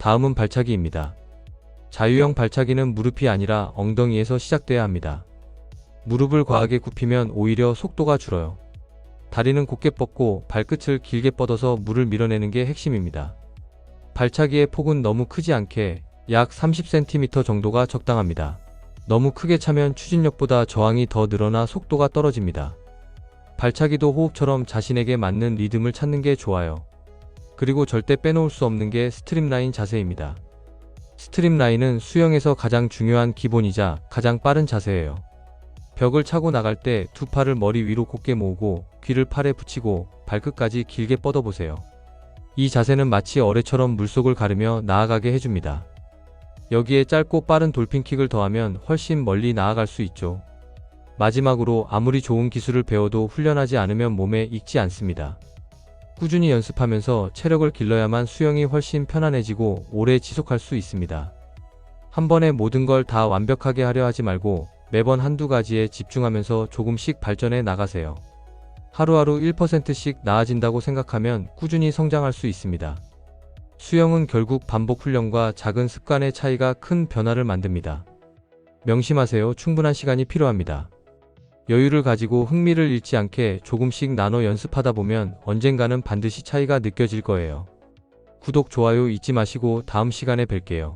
다음은 발차기입니다. 자유형 발차기는 무릎이 아니라 엉덩이에서 시작돼야 합니다. 무릎을 과하게 굽히면 오히려 속도가 줄어요. 다리는 곧게 뻗고 발끝을 길게 뻗어서 물을 밀어내는 게 핵심입니다. 발차기의 폭은 너무 크지 않게 약 30cm 정도가 적당합니다. 너무 크게 차면 추진력보다 저항이 더 늘어나 속도가 떨어집니다. 발차기도 호흡처럼 자신에게 맞는 리듬을 찾는 게 좋아요. 그리고 절대 빼놓을 수 없는 게 스트림라인 자세입니다. 스트림라인은 수영에서 가장 중요한 기본이자 가장 빠른 자세예요. 벽을 차고 나갈 때 두 팔을 머리 위로 곧게 모으고 귀를 팔에 붙이고 발끝까지 길게 뻗어보세요. 이 자세는 마치 어뢰처럼 물속을 가르며 나아가게 해줍니다. 여기에 짧고 빠른 돌핀킥을 더하면 훨씬 멀리 나아갈 수 있죠. 마지막으로 아무리 좋은 기술을 배워도 훈련하지 않으면 몸에 익지 않습니다. 꾸준히 연습하면서 체력을 길러야만 수영이 훨씬 편안해지고 오래 지속할 수 있습니다. 한 번에 모든 걸 다 완벽하게 하려 하지 말고 매번 한두 가지에 집중하면서 조금씩 발전해 나가세요. 하루하루 1%씩 나아진다고 생각하면 꾸준히 성장할 수 있습니다. 수영은 결국 반복 훈련과 작은 습관의 차이가 큰 변화를 만듭니다. 명심하세요. 충분한 시간이 필요합니다. 여유를 가지고 흥미를 잃지 않게 조금씩 나눠 연습하다 보면 언젠가는 반드시 차이가 느껴질 거예요. 구독, 좋아요 잊지 마시고 다음 시간에 뵐게요.